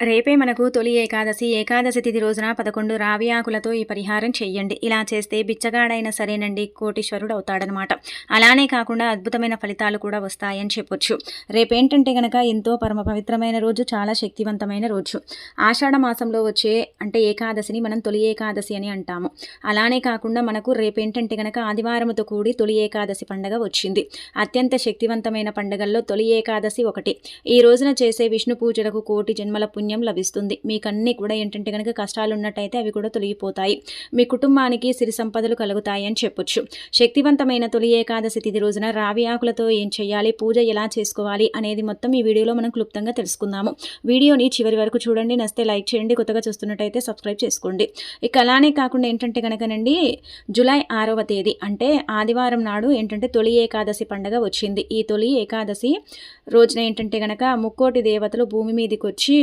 రేపే మనకు తొలి ఏకాదశి. ఏకాదశి తిథి రోజున పదకొండు రావి ఆకులతో ఈ పరిహారం చెయ్యండి. ఇలా చేస్తే బిచ్చగాడైనా సరేనండి కోటీశ్వరుడు అవుతాడనమాట అలానే కాకుండా అద్భుతమైన ఫలితాలు కూడా వస్తాయని చెప్పొచ్చు. రేపేంటంటే గనక ఎంతో పరమ పవిత్రమైన రోజు చాలా శక్తివంతమైన రోజు. ఆషాఢ మాసంలో వచ్చే అంటే ఏకాదశిని మనం తొలి ఏకాదశి అని అంటాము. అలానే కాకుండా మనకు రేపేంటంటే గనక ఆదివారంతో కూడి తొలి ఏకాదశి పండగ వచ్చింది. అత్యంత శక్తివంతమైన పండుగల్లో తొలి ఏకాదశి ఒకటి. ఈ రోజున చేసే విష్ణు పూజలకు కోటి జన్మల పుణ్య లభిస్తుంది. మీకు అన్ని కూడా ఏంటంటే కనుక కష్టాలు ఉన్నట్టయితే అవి కూడా తొలగిపోతాయి. మీ కుటుంబానికి సిరి సంపదలు కలుగుతాయి అని చెప్పొచ్చు. శక్తివంతమైన తొలి ఏకాదశి తిథి రోజున రావి ఆకులతో ఏం చేయాలి? పూజ ఎలా చేసుకోవాలి? అనేది మొత్తం ఈ వీడియోలో మనం క్లుప్తంగా తెలుసుకుందాము. వీడియోని చివరి వరకు చూడండి. నస్తే లైక్ చేయండి. కొత్తగా చూస్తున్నట్టయితే సబ్స్క్రైబ్ చేసుకోండి. ఇక అలానే కాకుండా ఏంటంటే కనుకనండి జూలై ఆరవ తేదీ అంటే ఆదివారం నాడు ఏంటంటే తొలి ఏకాదశి పండగ వచ్చింది. ఈ తొలి ఏకాదశి రోజున ఏంటంటే కనుక ముక్కోటి దేవతలు భూమి మీదకి వచ్చి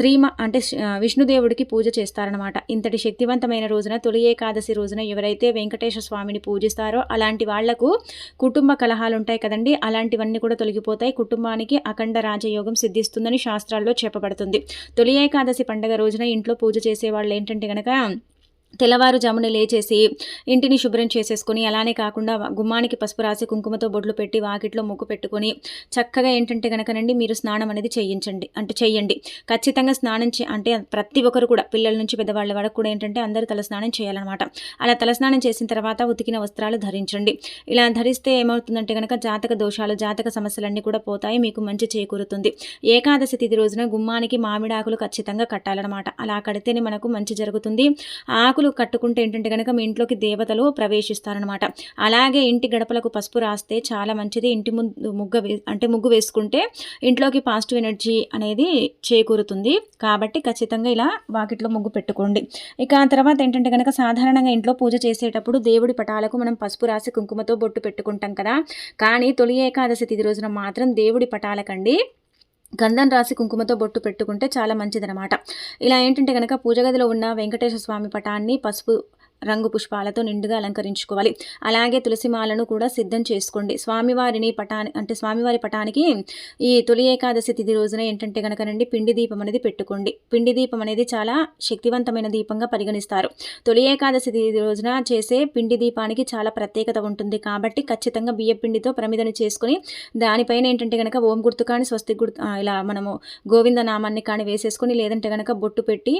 త్రీమ అంటే విష్ణుదేవుడికి పూజ చేస్తారనమాట ఇంతటి శక్తివంతమైన రోజున తొలి ఏకాదశి రోజున ఎవరైతే వెంకటేశ్వర స్వామిని పూజిస్తారో అలాంటి వాళ్ళకు కుటుంబ కలహాలు ఉంటాయి కదండి. అలాంటివన్నీ కూడా తొలగిపోతాయి. కుటుంబానికి అఖండ రాజయోగం సిద్ధిస్తుందని శాస్త్రాల్లో చెప్పబడుతుంది. తొలి ఏకాదశి పండుగ రోజున ఇంట్లో పూజ చేసే వాళ్ళు ఏంటంటే కనుక తెల్లవారుజామున లేచేసి ఇంటిని శుభ్రం చేసేసుకొని అలానే కాకుండా గుమ్మానికి పసుపు రాసి కుంకుమతో బొడ్లు పెట్టి వాకిట్లో ముగ్గు పెట్టుకొని చక్కగా ఏంటంటే కనుకనండి మీరు స్నానం అనేది చేయించండి అంటే చేయండి ఖచ్చితంగా స్నానం చే అంటే ప్రతి ఒక్కరు కూడా పిల్లల నుంచి పెద్దవాళ్ళ వరకు కూడా ఏంటంటే అందరూ తలస్నానం చేయాలన్నమాట. అలా తలస్నానం చేసిన తర్వాత ఉతికిన వస్త్రాలు ధరించండి. ఇలా ధరిస్తే ఏమవుతుందంటే కనుక జాతక దోషాలు జాతక సమస్యలన్నీ కూడా పోతాయి మీకు మంచి చేకూరుతుంది. ఏకాదశి తిథి రోజున గుమ్మానికి మామిడాకులు ఖచ్చితంగా కట్టాలన్నమాట. అలా కడితేనే మనకు మంచి జరుగుతుంది. ఆకు ఆకులు కట్టుకుంటే ఏంటంటే కనుక మీ ఇంట్లోకి దేవతలు ప్రవేశిస్తారనమాట అలాగే ఇంటి గడపలకు పసుపు రాస్తే చాలా మంచిది. ఇంటి ముందు ముగ్గ అంటే ముగ్గు వేసుకుంటే ఇంట్లోకి పాజిటివ్ ఎనర్జీ అనేది చేకూరుతుంది. కాబట్టి ఖచ్చితంగా ఇలా వాకిట్లో ముగ్గు పెట్టుకోండి. ఇక తర్వాత ఏంటంటే కనుక సాధారణంగా ఇంట్లో పూజ చేసేటప్పుడు దేవుడి పటాలకు మనం పసుపు రాసి కుంకుమతో బొట్టు పెట్టుకుంటాం కదా. కానీ తొలి ఏకాదశి తిది రోజున మాత్రం దేవుడి పటాలకండి. గంధం రాసి కుంకుమతో బొట్టు పెట్టుకుంటే చాలా మంచిదనమాట ఇలా ఏంటంటే కనుక పూజ గదిలో ఉన్న వెంకటేశ్వర స్వామి పటాన్ని పసుపు రంగు పుష్పాలతో నిండుగా అలంకరించుకోవాలి. అలాగే తులసిమాలను కూడా సిద్ధం చేసుకోండి. స్వామివారిని పటాని అంటే స్వామివారి పటానికి ఈ తొలి ఏకాదశి తిథి రోజున ఏంటంటే కనుకనండి పిండి దీపం అనేది పెట్టుకోండి. పిండి దీపం అనేది చాలా శక్తివంతమైన దీపంగా పరిగణిస్తారు. తొలి ఏకాదశి తిథి రోజున చేసే పిండి దీపానికి చాలా ప్రత్యేకత ఉంటుంది. కాబట్టి ఖచ్చితంగా బియ్య పిండితో ప్రమిదను చేసుకుని దానిపైన ఏంటంటే కనుక ఓం గుర్తు కానీ స్వస్తి గుర్తు ఇలా మనము గోవింద నామాన్ని కానీ వేసేసుకొని లేదంటే కనుక బొట్టు పెట్టి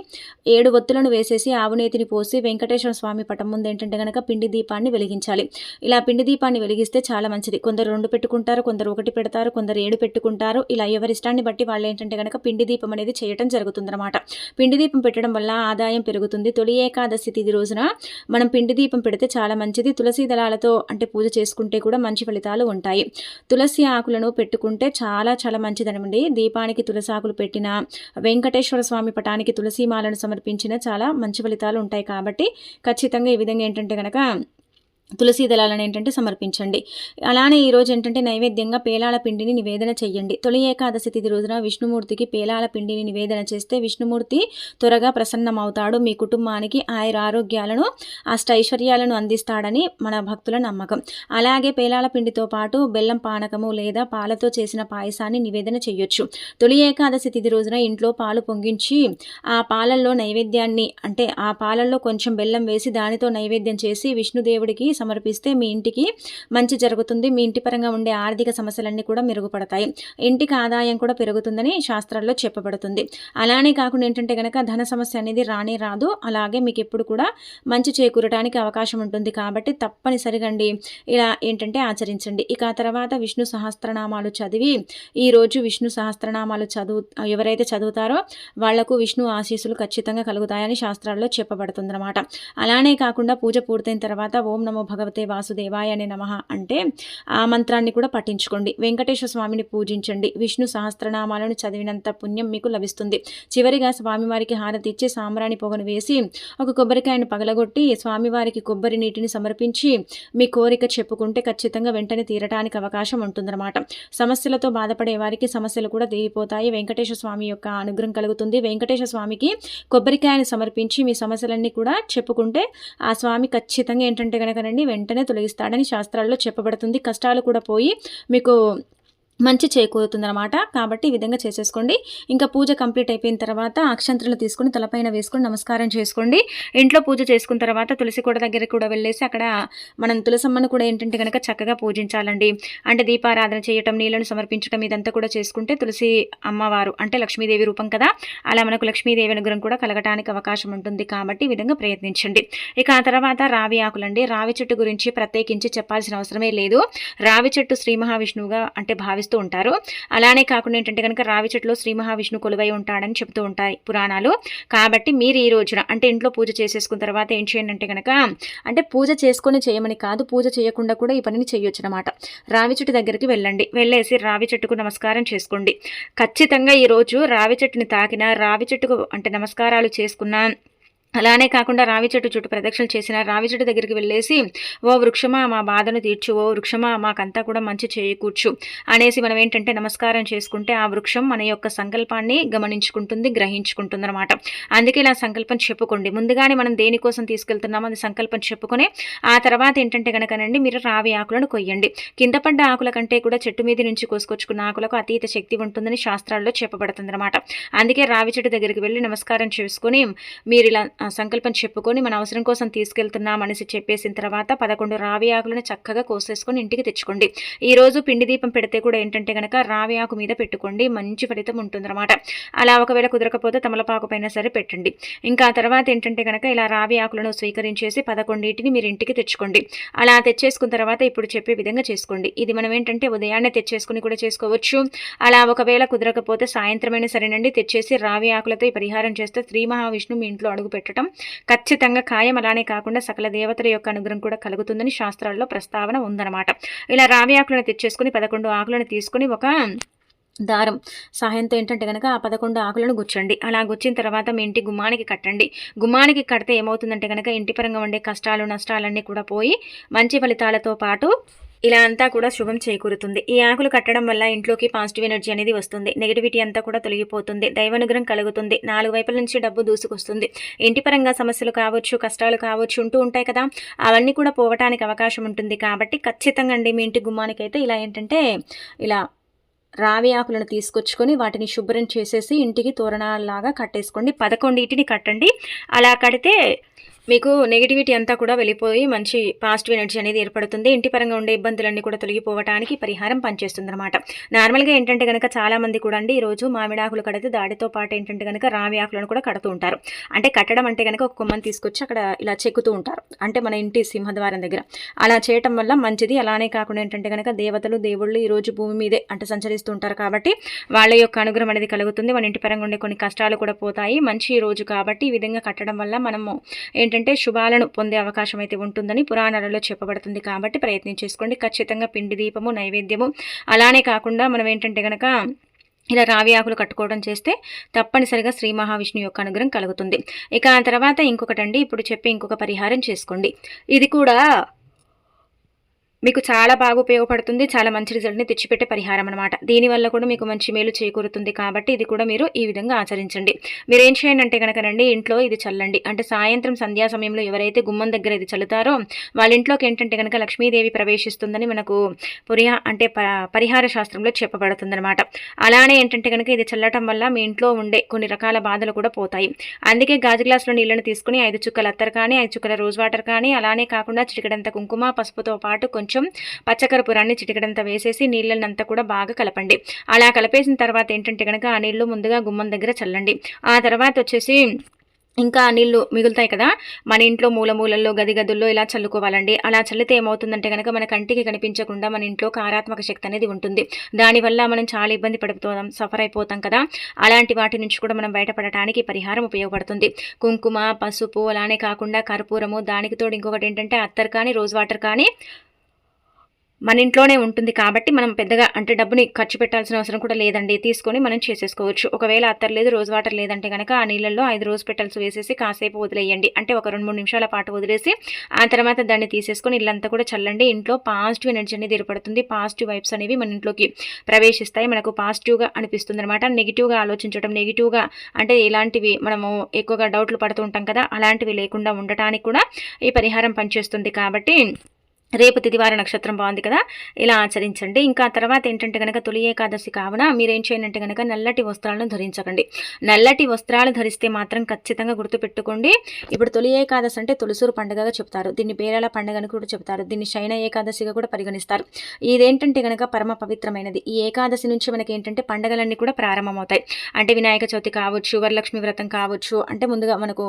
ఏడు ఒత్తులను వేసేసి ఆవునేతిని పోసి వెంకటేశ్వర స్వామి స్వామి పటం ముందు ఏంటంటే కనుక పిండి దీపాన్ని వెలిగించాలి. ఇలా పిండి దీపాన్ని వెలిగిస్తే చాలా మంచిది. కొందరు రెండు పెట్టుకుంటారు కొందరు ఒకటి పెడతారు కొందరు ఏడు పెట్టుకుంటారు. ఇలా ఎవరిష్టాన్ని బట్టి వాళ్ళు ఏంటంటే కనుక పిండి దీపం అనేది చేయటం జరుగుతుందన్నమాట. పిండి దీపం పెట్టడం వల్ల ఆదాయం పెరుగుతుంది. తొలి ఏకాదశి తిది రోజున మనం పిండి దీపం పెడితే చాలా మంచిది. తులసి దళాలతో అంటే పూజ చేసుకుంటే కూడా మంచి ఫలితాలు ఉంటాయి. తులసి ఆకులను పెట్టుకుంటే చాలా చాలా మంచిదనమండి. దీపానికి తులసి ఆకులు పెట్టిన వెంకటేశ్వర స్వామి పటానికి తులసి మాలను సమర్పించిన చాలా మంచి ఫలితాలు ఉంటాయి కాబట్టి ఖచ్చితంగా ఈ విధంగా ఏంటంటే కనుక తులసి దళాలను ఏంటంటే సమర్పించండి. అలానే ఈరోజు ఏంటంటే నైవేద్యంగా పేలాల పిండిని నివేదన చేయండి తొలి ఏకాదశి తిథి రోజున విష్ణుమూర్తికి పేలాల పిండిని నివేదన చేస్తే విష్ణుమూర్తి త్వరగా ప్రసన్నమవుతాడు. మీ కుటుంబానికి ఆయుర ఆరోగ్యాలను అష్టైశ్వర్యాలను అందిస్తాడని మన భక్తుల నమ్మకం. అలాగే పేలాల పిండితో పాటు బెల్లం పానకము లేదా పాలతో చేసిన పాయసాన్ని నివేదన చేయొచ్చు తొలి ఏకాదశి తిథి రోజున ఇంట్లో పాలు పొంగించి ఆ పాలల్లో నైవేద్యాన్ని అంటే ఆ పాలల్లో కొంచెం బెల్లం వేసి దానితో నైవేద్యం చేసి విష్ణుదేవుడికి సమర్పిస్తే మీ ఇంటికి మంచి జరుగుతుంది. మీ ఇంటి పరంగా ఉండే ఆర్థిక సమస్యలన్నీ కూడా మెరుగుపడతాయి. ఇంటికి ఆదాయం కూడా పెరుగుతుందని శాస్త్రాల్లో చెప్పబడుతుంది. అలానే కాకుండా ఏంటంటే కనుక ధన సమస్య అనేది రానే రాదు. అలాగే మీకు ఎప్పుడు కూడా మంచి చేకూరటానికి అవకాశం ఉంటుంది. కాబట్టి తప్పనిసరిగా ఇలా ఏంటంటే ఆచరించండి. ఇక తర్వాత విష్ణు సహస్రనామాలు చదివి ఈరోజు విష్ణు సహస్రనామాలు చదువు ఎవరైతే చదువుతారో వాళ్ళకు విష్ణు ఆశీస్సులు ఖచ్చితంగా కలుగుతాయని శాస్త్రాల్లో చెప్పబడుతుందన్నమాట. అలానే కాకుండా పూజ పూర్తయిన తర్వాత ఓం నమో భగవతే వాసుదేవాయ అనే నమ అంటే ఆ మంత్రాన్ని కూడా పఠించుకోండి. వెంకటేశ్వర స్వామిని పూజించండి. విష్ణు సహస్రనామాలను చదివినంత పుణ్యం మీకు లభిస్తుంది. చివరిగా స్వామివారికి హారతి ఇచ్చి సాంబ్రాణి పొగను వేసి ఒక కొబ్బరికాయను పగలగొట్టి స్వామివారికి కొబ్బరి నీటిని సమర్పించి మీ కోరిక చెప్పుకుంటే ఖచ్చితంగా వెంటనే తీరటానికి అవకాశం ఉంటుందన్నమాట. సమస్యలతో బాధపడే వారికి సమస్యలు కూడా తీరిపోతాయి. వెంకటేశ్వర స్వామి యొక్క అనుగ్రహం కలుగుతుంది. వెంకటేశ్వర స్వామికి కొబ్బరికాయను సమర్పించి మీ సమస్యలన్నీ కూడా చెప్పుకుంటే ఆ స్వామి ఖచ్చితంగా ఏంటంటే కనుక వెంటనే తొలగిస్తాడని శాస్త్రాల్లో చెప్పబడుతుంది. కష్టాలు కూడా పోయి మీకు మంచి చేకూరుతుందనమాట కాబట్టి ఈ విధంగా చేసేసుకోండి. ఇంకా పూజ కంప్లీట్ అయిపోయిన తర్వాత అక్షంతలు తీసుకుని తలపైన వేసుకొని నమస్కారం చేసుకోండి. ఇంట్లో పూజ చేసుకున్న తర్వాత తులసి కూడా దగ్గర కూడా వెళ్ళేసి అక్కడ మనం తులసమ్మను కూడా ఏంటంటే కనుక చక్కగా పూజించాలండి. అంటే దీపారాధన చేయటం నీళ్ళను సమర్పించడం ఇదంతా కూడా చేసుకుంటే తులసి అమ్మవారు అంటే లక్ష్మీదేవి రూపం కదా అలా మనకు లక్ష్మీదేవి అనుగ్రహం కూడా కలగటానికి అవకాశం ఉంటుంది. కాబట్టి ఈ విధంగా ప్రయత్నించండి. ఇక ఆ తర్వాత రావి ఆకులండి. రావి చెట్టు గురించి ప్రత్యేకించి చెప్పాల్సిన అవసరమే లేదు. రావి చెట్టు శ్రీ మహావిష్ణువుగా అంటే భావిస్తూ చేస్తూ ఉంటారు. అలానే కాకుండా ఏంటంటే కనుక రావి చెట్లో శ్రీ మహావిష్ణు కొలువై ఉంటాడని చెప్తూ ఉంటాయి పురాణాలు. కాబట్టి మీరు ఈ రోజున అంటే ఇంట్లో పూజ చేసేసుకున్న తర్వాత ఏం చేయండి అంటే కనుక అంటే పూజ చేసుకొని చేయమని కాదు పూజ చేయకుండా కూడా ఈ పనిని చేయొచ్చు అనమాట రావి చెట్టు దగ్గరికి వెళ్ళండి. వెళ్ళేసి రావి చెట్టుకు నమస్కారం చేసుకోండి. ఖచ్చితంగా ఈరోజు రావి చెట్టుని తాకిన రావి చెట్టుకు అంటే నమస్కారాలు చేసుకున్న అలానే కాకుండా రావి చెట్టు చుట్టూ ప్రదక్షిణలు చేసిన రావి చెట్టు దగ్గరికి వెళ్ళేసి ఓ వృక్షమా మా బాధను తీర్చు ఓ వృక్షమా మాకంతా కూడా మంచి చేయకూర్చు అనేసి మనం ఏంటంటే నమస్కారం చేసుకుంటే ఆ వృక్షం మన యొక్క సంకల్పాన్ని గమనించుకుంటుంది గ్రహించుకుంటుంది అనమాట అందుకే ఇలా సంకల్పం చెప్పుకోండి. ముందుగానే మనం దేనికోసం తీసుకెళ్తున్నామో అది సంకల్పం చెప్పుకొని ఆ తర్వాత ఏంటంటే కనుకనండి మీరు రావి ఆకులను కొయ్యండి. కింద పడ్డ ఆకుల కంటే కూడా చెట్టు మీద నుంచి కోసుకొచ్చుకున్న ఆకులకు అతీత శక్తి ఉంటుందని శాస్త్రాల్లో చెప్పబడుతుంది అనమాట అందుకే రావి చెట్టు దగ్గరికి వెళ్ళి నమస్కారం చేసుకుని మీరు ఇలా సంకల్పం చెప్పుకొని మన అవసరం కోసం తీసుకెళ్తున్నాం అనేసి చెప్పేసిన తర్వాత పదకొండు రావి ఆకులను చక్కగా కోసేసుకొని ఇంటికి తెచ్చుకోండి. ఈ రోజు పిండి దీపం పెడితే కూడా ఏంటంటే కనుక రావి ఆకు మీద పెట్టుకోండి. మంచి ఫలితం ఉంటుందన్నమాట. అలా ఒకవేళ కుదరకపోతే తమలపాకు పైన సరే పెట్టండి. ఇంకా తర్వాత ఏంటంటే కనుక ఇలా రావి ఆకులను స్వీకరించేసి పదకొండింటిని మీరు ఇంటికి తెచ్చుకోండి. అలా తెచ్చేసుకున్న తర్వాత ఇప్పుడు చెప్పే విధంగా చేసుకోండి. ఇది మనం ఏంటంటే ఉదయాన్నే తెచ్చేసుకుని కూడా చేసుకోవచ్చు. అలా ఒకవేళ కుదరకపోతే సాయంత్రమైన సరేనండి. తెచ్చేసి రావి ఆకులతో ఈ పరిహారం చేస్తే శ్రీ మహావిష్ణు మీ ఇంట్లో అడుగు పెట్టడం. ఖచ్చితంగా ఖాయం అలానే కాకుండా సకల దేవతల యొక్క అనుగ్రహం కూడా కలుగుతుందని శాస్త్రాల్లో ప్రస్తావన ఉందన్నమాట. ఇలా రావి ఆకులను తెచ్చేసుకుని పదకొండు ఆకులను తీసుకుని ఒక దారం సహాయంతో ఏంటంటే కనుక ఆ పదకొండు ఆకులను గుచ్చండి. అలా గుచ్చిన తర్వాత మీ ఇంటి గుమ్మానికి కట్టండి. గుమ్మానికి కడితే ఏమవుతుందంటే కనుక ఇంటి పరంగా ఉండే కష్టాలు నష్టాలన్నీ కూడా పోయి మంచి ఫలితాలతో పాటు ఇలా అంతా కూడా శుభం చేకూరుతుంది. ఈ ఆకులు కట్టడం వల్ల ఇంట్లోకి పాజిటివ్ ఎనర్జీ అనేది వస్తుంది. నెగిటివిటీ అంతా కూడా తొలగిపోతుంది. దైవానుగ్రహం కలుగుతుంది. నాలుగు వైపుల నుంచి డబ్బు దూసుకొస్తుంది. ఇంటి పరంగా సమస్యలు కావచ్చు కష్టాలు కావచ్చు ఉంటూ ఉంటాయి కదా. అవన్నీ కూడా పోవటానికి అవకాశం ఉంటుంది. కాబట్టి ఖచ్చితంగా అండి మీ ఇంటి గుమ్మానికి అయితే ఇలా ఏంటంటే ఇలా రావి ఆకులను తీసుకొచ్చుకొని వాటిని శుభ్రం చేసేసి ఇంటికి తోరణాలాగా కట్టేసుకోండి. పదకొండింటిని కట్టండి. అలా కడితే మీకు నెగిటివిటీ అంతా కూడా వెళ్ళిపోయి మంచి పాజిటివ్ ఎనర్జీ అనేది ఏర్పడుతుంది. ఇంటి పరంగా ఉండే ఇబ్బందులన్నీ కూడా తొలగిపోవడానికి పరిహారం పనిచేస్తుంది అనమాట నార్మల్గా ఏంటంటే కనుక చాలామంది కూడా అండి ఈరోజు మామిడాకులు కడితే దాడితో పాటు ఏంటంటే కనుక రావి ఆకులను కూడా కడుతూ ఉంటారు. అంటే కట్టడం అంటే కనుక ఒక కొమ్మని తీసుకొచ్చి అక్కడ ఇలా చెక్కుతూ ఉంటారు. అంటే మన ఇంటి సింహద్వారం దగ్గర. అలా చేయటం వల్ల మంచిది. అలానే కాకుండా ఏంటంటే కనుక దేవతలు దేవుళ్ళు ఈరోజు భూమి మీదే అంటే సంచరిస్తూ ఉంటారు కాబట్టి వాళ్ళ యొక్క అనుగ్రహం అనేది కలుగుతుంది. మన ఇంటి పరంగా ఉండే కొన్ని కష్టాలు కూడా పోతాయి. మంచి రోజు కాబట్టి ఈ విధంగా కట్టడం వల్ల మనము ఏంటంటే శుభాలను పొందే అవకాశం అయితే ఉంటుందని పురాణాలలో చెప్పబడుతుంది కాబట్టి ప్రయత్నం చేసుకోండి. ఖచ్చితంగా పిండి దీపము నైవేద్యము. అలానే కాకుండా మనం ఏంటంటే కనుక ఇలా రావి ఆకులు కట్టుకోవడం చేస్తే తప్పనిసరిగా శ్రీ మహావిష్ణువు యొక్క అనుగ్రహం కలుగుతుంది. ఇక ఆ తర్వాత ఇంకొకటండి ఇప్పుడు చెప్పి ఇంకొక పరిహారం చేసుకోండి. ఇది కూడా మీకు చాలా బాగా ఉపయోగపడుతుంది చాలా మంచి రిజల్ట్ని తెచ్చిపెట్టే పరిహారం అనమాట దీనివల్ల కూడా మీకు మంచి మేలు చేకూరుతుంది కాబట్టి ఇది కూడా మీరు ఈ విధంగా ఆచరించండి. మీరు ఏం చేయండి అంటే కనుక రండి ఇంట్లో ఇది చల్లండి. అంటే సాయంత్రం సంధ్యా సమయంలో ఎవరైతే గుమ్మం దగ్గర ఇది చల్లుతారో వాళ్ళ ఇంట్లోకి ఏంటంటే కనుక లక్ష్మీదేవి ప్రవేశిస్తుందని మనకు పురియా అంటే పరిహార శాస్త్రంలో చెప్పబడుతుందనమాట అలానే ఏంటంటే కనుక ఇది చల్లటం వల్ల మీ ఇంట్లో ఉండే కొన్ని రకాల బాధలు కూడా పోతాయి. అందుకే గాజు గ్లాసులో నీళ్ళని తీసుకుని ఐదు చుక్కల అత్తరు కానీ ఐదు చుక్కల రోజ్ వాటర్ కానీ అలానే కాకుండా చిటికడంత కుంకుమ పసుపుతో పాటు కొంచెం కొంచెం పచ్చకరపురాన్ని చిటికడంతా వేసేసి నీళ్ళనంతా కూడా బాగా కలపండి. అలా కలిపేసిన తర్వాత ఏంటంటే కనుక ఆ నీళ్ళు ముందుగా గుమ్మం దగ్గర చల్లండి. ఆ తర్వాత వచ్చేసి ఇంకా నీళ్ళు మిగులుతాయి కదా మన ఇంట్లో మూల మూలల్లో గది గదుల్లో ఇలా చల్లుకోవాలండి. అలా చల్లితే ఏమవుతుందంటే కనుక మన కంటికి కనిపించకుండా మన ఇంట్లో కారాత్మక శక్తి అనేది ఉంటుంది. దానివల్ల మనం చాలా ఇబ్బంది పడిపోతాం సఫర్ అయిపోతాం కదా. అలాంటి వాటి నుంచి కూడా మనం బయటపడటానికి పరిహారం ఉపయోగపడుతుంది. కుంకుమ పసుపు అలానే కాకుండా కర్పూరము దానికి తోడు ఇంకొకటి ఏంటంటే అత్తర్ కానీ రోజ్ వాటర్ కానీ మన ఇంట్లోనే ఉంటుంది కాబట్టి మనం పెద్దగా అంటే డబ్బుని ఖర్చు పెట్టాల్సిన అవసరం కూడా లేదండి. తీసుకొని మనం చేసేసుకోవచ్చు. ఒకవేళ అత్తర్ లేదు రోజు వాటర్ లేదంటే కనుక ఆ నీళ్ళల్లో ఐదు రోజు పెట్టల్స్ వేసేసి కాసేపు వదిలేయండి. అంటే ఒక రెండు మూడు నిమిషాల పాటు వదిలేసి ఆ తర్వాత దాన్ని తీసేసుకొని ఇల్లంతా కూడా చల్లండి. ఇంట్లో పాజిటివ్ ఎనర్జీ అనేది ఏర్పడుతుంది. పాజిటివ్ వైబ్స్ అనేవి మన ఇంట్లోకి ప్రవేశిస్తాయి. మనకు పాజిటివ్గా అనిపిస్తుంది అనమాట నెగిటివ్గా ఆలోచించడం నెగిటివ్గా అంటే ఇలాంటివి మనము ఎక్కువగా డౌట్లు పడుతూ ఉంటాం కదా అలాంటివి లేకుండా ఉండటానికి కూడా ఈ పరిహారం పనిచేస్తుంది కాబట్టి రేపు తిదివార నక్షత్రం బాగుంది కదా ఇలా ఆచరించండి. ఇంకా తర్వాత ఏంటంటే కనుక తొలి ఏకాదశి కావున మీరేం చేయనంటే కనుక నల్లటి వస్త్రాలను ధరించకండి. నల్లటి వస్త్రాలు ధరిస్తే మాత్రం ఖచ్చితంగా గుర్తుపెట్టుకోండి. ఇప్పుడు తొలి ఏకాదశి అంటే తులసూరు పండుగగా చెప్తారు. దీన్ని బేరాల పండుగని కూడా చెప్తారు. దీన్ని శైన ఏకాదశిగా కూడా పరిగణిస్తారు. ఇదేంటంటే కనుక పరమ పవిత్రమైనది. ఈ ఏకాదశి నుంచి మనకి ఏంటంటే పండుగలన్నీ కూడా ప్రారంభమవుతాయి. అంటే వినాయక చవితి కావచ్చు వరలక్ష్మి వ్రతం కావచ్చు అంటే ముందుగా మనకు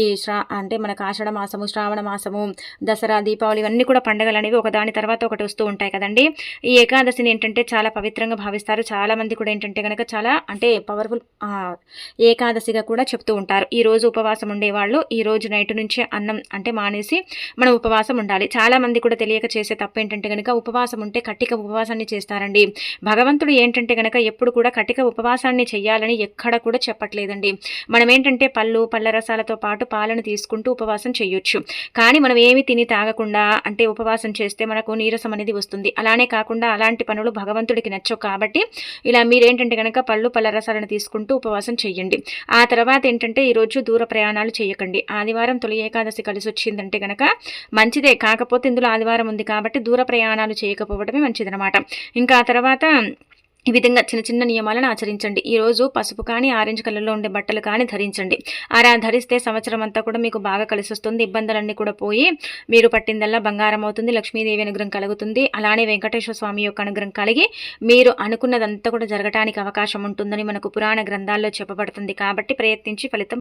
ఈ శ్రా అంటే మనకు ఆషాఢ మాసము శ్రావణ మాసము దసరా దీపావళి ఇవన్నీ కూడా పండుగలు అనేవి ఒకదాని తర్వాత ఒకటి వస్తూ ఉంటాయి కదండి. ఈ ఏకాదశిని ఏంటంటే చాలా పవిత్రంగా భావిస్తారు. చాలా మంది కూడా ఏంటంటే కనుక చాలా అంటే పవర్ఫుల్ ఏకాదశిగా కూడా చెప్తూ ఉంటారు. ఈ రోజు ఉపవాసం ఉండేవాళ్ళు ఈ రోజు నైట్ నుంచి అన్నం అంటే మానేసి మనం ఉపవాసం ఉండాలి. చాలా మంది కూడా తెలియక చేసే తప్పు ఏంటంటే కనుక ఉపవాసం ఉంటే కట్టిక ఉపవాసాన్ని చేస్తారండి. భగవంతుడు ఏంటంటే కనుక ఎప్పుడు కూడా కటిక ఉపవాసాన్ని చేయాలని ఎక్కడ కూడా చెప్పట్లేదండి. మనం ఏంటంటే పళ్ళు పళ్ళ రసాలతో పాటు పాలను తీసుకుంటూ ఉపవాసం చేయొచ్చు కానీ మనం ఏమి తిని తాగకుండా అంటే ఉపవాసం ఉపవాసం చేస్తే మనకు నీరసం అనేది వస్తుంది. అలానే కాకుండా అలాంటి పనులు భగవంతుడికి నచ్చవు కాబట్టి ఇలా మీరేంటంటే కనుక పళ్ళు పళ్ళ రసాలను తీసుకుంటూ ఉపవాసం చేయండి ఆ తర్వాత ఏంటంటే ఈరోజు దూర ప్రయాణాలు చేయకండి. ఆదివారం తొలి ఏకాదశి కలిసి వచ్చిందంటే కనుక మంచిదే. కాకపోతే ఇందులో ఆదివారం ఉంది కాబట్టి దూర ప్రయాణాలు చేయకపోవడమే మంచిదనమాట ఇంకా ఆ తర్వాత ఈ విధంగా చిన్న చిన్న నియమాలను ఆచరించండి. ఈరోజు పసుపు కానీ ఆరెంజ్ కలర్లో ఉండే బట్టలు కానీ ధరించండి. అలా ధరిస్తే సంవత్సరం అంతా కూడా మీకు బాగా కలిసి వస్తుంది ఇబ్బందులన్నీ కూడా పోయి మీరు పట్టిందల్లా బంగారం అవుతుంది లక్ష్మీదేవి అనుగ్రహం కలుగుతుంది. అలానే వెంకటేశ్వర స్వామి యొక్క అనుగ్రహం కలిగి మీరు అనుకున్నదంతా కూడా జరగటానికి అవకాశం ఉంటుందని మనకు పురాణ గ్రంథాల్లో చెప్పబడుతుంది. కాబట్టి ప్రయత్నించి ఫలితం